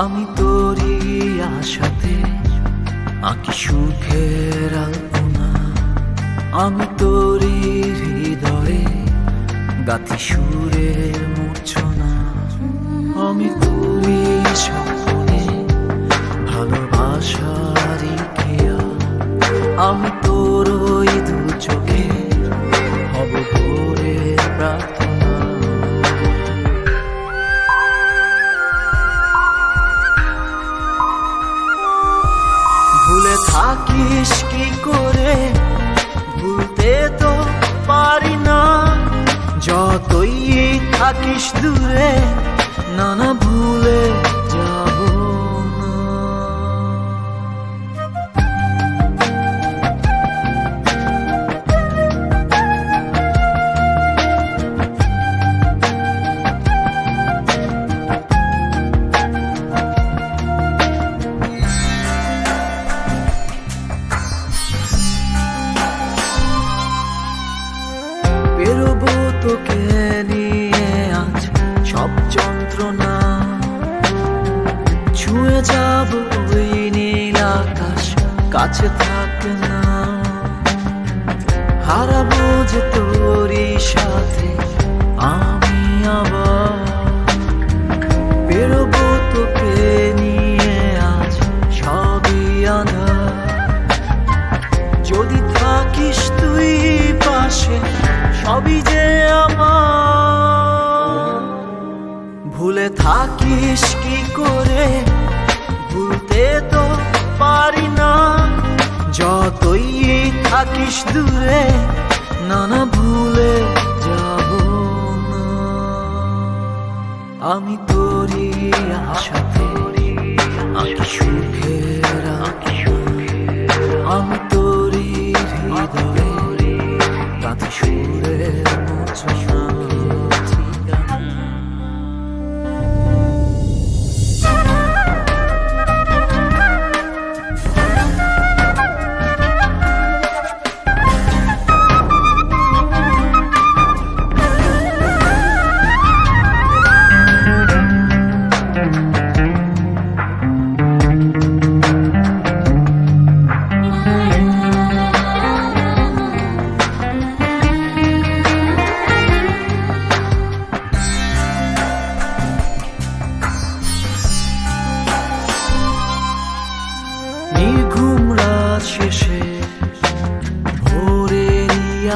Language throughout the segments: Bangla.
আমি তোরই আশা আঁকি সুখের আলপনা। আমি তোরই হৃদয়ে গাথি সুরের মূর্ছনা। আমি তোরই স্বপ্নে ভালোবাসারি খেয়া আমি তোর থাকিস কি করে? ভুলতে তো পারি না। যতই থাকিস দূরে না বেরোবো তোকে নিয়ে আজ সব যন্ত্রণা। ছুঁয়ে যাব ওই নীল আকাশ, কাছে থাকে না। হারাবো যে তোরই সাথে আমি আবার। বেরোবো তোকে নিয়ে আজ সবই আধার যদি থাকিস সবই যে আমার। ভুলে থাকিস কি করে? ভুলতে তো পারি না। যতই থাকিস দূরে না না ভুলে যাব না। আমি তোরই আশাতে, আঁকি সুখের। আমি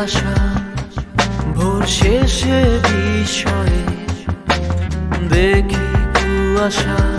আশা ভোর শেষে বিষয়ে দেখি কুয়াশা।